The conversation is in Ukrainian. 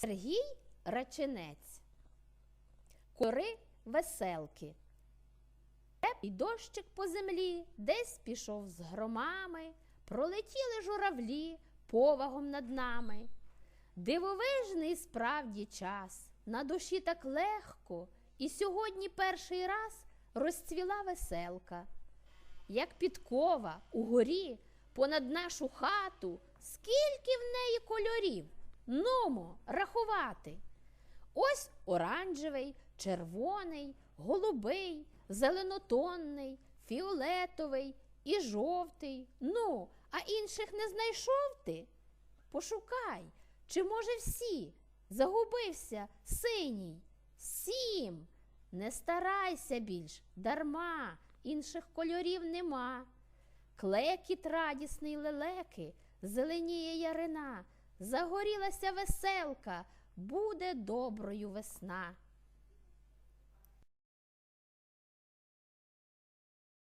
Сергій Раченець. Кори веселки. Теп і дощик по землі десь пішов з громами, пролетіли журавлі повагом над нами. Дивовижний справді час, на душі так легко, і сьогодні перший раз розцвіла веселка. Як підкова угорі понад нашу хату, скільки в неї кольорів, нумо рахувати. Ось оранжевий, червоний, голубий, зеленотонний, фіолетовий і жовтий. Ну, а інших не знайшов ти? Пошукай, чи може всі? Загубився синій. Сім. Не старайся більш, дарма, інших кольорів нема. Клекіт радісний лелеки, зеленіє ярина, загорілася веселка, буде доброю весна.